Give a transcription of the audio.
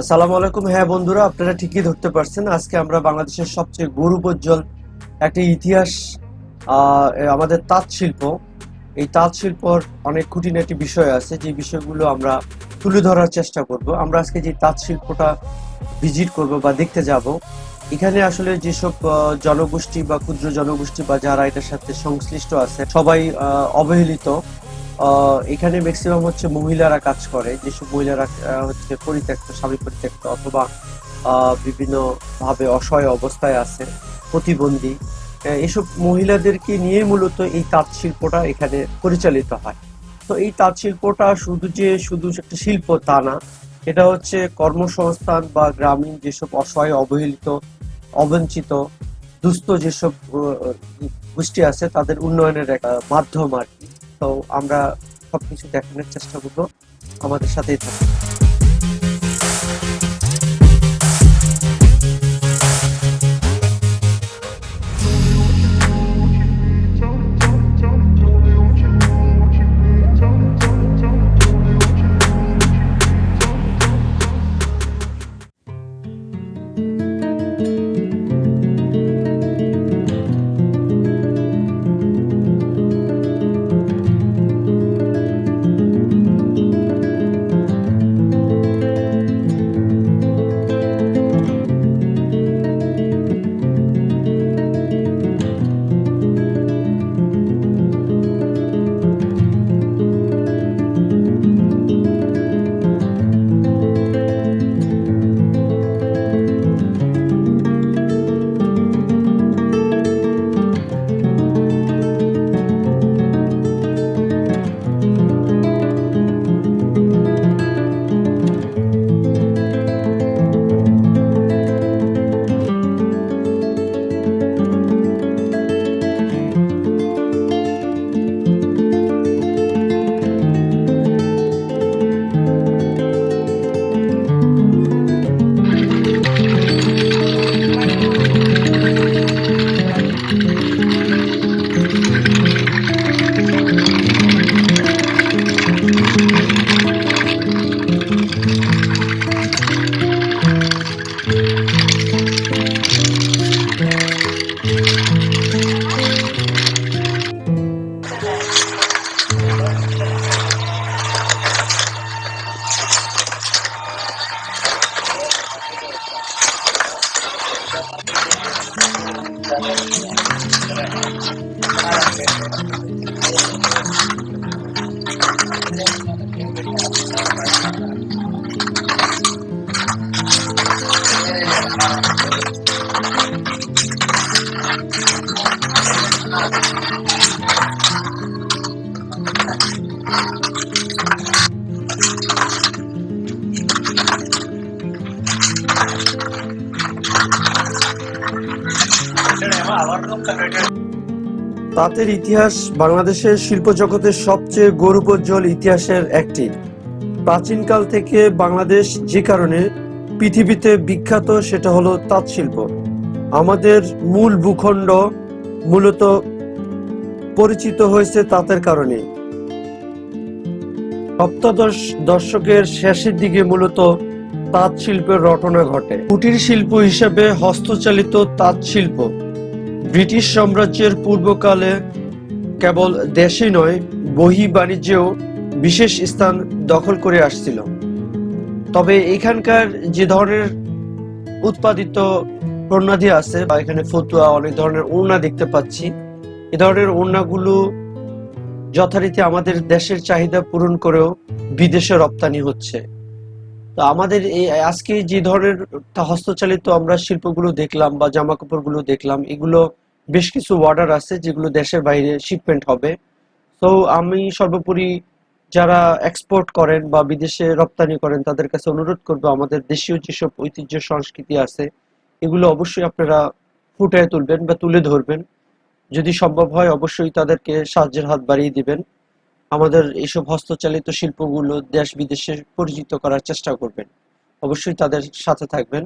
আসসালামু আলাইকুম। হ্যাঁ বন্ধুরা, আপনারা ঠিকই ধরতে পারছেন। আজকে আমরা বাংলাদেশের সবচেয়ে গৌরবোজ্জ্বল একটা ইতিহাস আমাদের তাঁত শিল্প। এই তাঁত শিল্পর অনেক খুঁটিনাটি বিষয় আছে, যে বিষয়গুলো আমরা তুলে ধরার চেষ্টা করব। আমরা আজকে যে তাঁত শিল্পটা ভিজিট করব বা দেখতে যাব, এখানে আসলে যেসব জনগোষ্ঠী বা ক্ষুদ্র জনগোষ্ঠী বা যারা এটার সাথে সংশ্লিষ্ট আছে, সবাই অবহেলিত। এখানে ম্যাক্সিমাম হচ্ছে মহিলারা কাজ করে, যেসব মহিলারা হচ্ছে পরিত্যক্ত, স্বামী পরিত্যক্ত অথবা বিভিন্ন ভাবে অসহায় অবস্থায় আছে, প্রতিবন্ধী এসব মহিলাদেরকে নিয়ে মূলত এই তাঁত শিল্পটা এখানে পরিচালিত হয়। তো এই তাঁত শিল্পটা শুধু যে, শুধু একটা শিল্প তা না, এটা হচ্ছে কর্মসংস্থান বা গ্রামীণ যেসব অসহায়, অবহেলিত অবঞ্চিত দুস্থ যেসব গোষ্ঠী আছে, তাদের উন্নয়নের একটা মাধ্যম আর কি। তো আমরা সবকিছু দেখানোর চেষ্টা করব। আমাদের সাথেই থাকুন। তাঁতের ইতিহাস বাংলাদেশের শিল্প জগতের সবচেয়ে গৌরবোজ্জ্বল ইতিহাসের একটি। প্রাচীনকাল থেকে বাংলাদেশ যে কারণে পৃথিবীতে বিখ্যাত সেটা হলো তাঁত শিল্প। আমাদের মূল ভূখণ্ড মূলত পরিচিত হয়েছে তাঁতের কারণে। সপ্তদশ দশকের শেষের দিকে মূলত তাঁত শিল্পের রটনা ঘটে। কুটির শিল্প হিসেবে হস্তচালিত তাঁত শিল্প ব্রিটিশ সাম্রাজ্যের পূর্বকালে কেবল দেশে নয়, বহি বাণিজ্যেও বিশেষ স্থান দখল করে আসছিল। তবে এখানকার যে ধরনের উৎপাদিত প্রণাদি আছে বা এখানে ফতুয়া, অনেক ধরনের ওড়না দেখতে পাচ্ছি। ধরনের ওড়নাগুলো যথারীতি আমাদের দেশের চাহিদা পূরণ করেও বিদেশে রপ্তানি হচ্ছে। তো আমাদের এই, আজকে যে ধরনের হস্তচালিত আমরা শিল্পগুলো দেখলাম বা জামা কাপড়গুলো দেখলাম, এগুলো বেশ কিছু অর্ডার আছে যেগুলো দেশের বাইরে শিপমেন্ট হবে। তো আমি সর্বোপরি যারা এক্সপোর্ট করেন বা বিদেশে রপ্তানি করেন, তাদের কাছে অনুরোধ করব, আমাদের দেশীয় যেসব ঐতিহ্য সংস্কৃতি আছে, এগুলো অবশ্যই আপনারা ফুটিয়ে তুলবেন বা তুলে ধরবেন। যদি সম্ভব হয়, অবশ্যই তাদেরকে সাহায্যের হাত বাড়িয়ে দিবেন। আমাদের এইসব হস্তচালিত শিল্পগুলো দেশ বিদেশে পরিচিত করার চেষ্টা করবেন। অবশ্যই তাদের সাথে থাকবেন।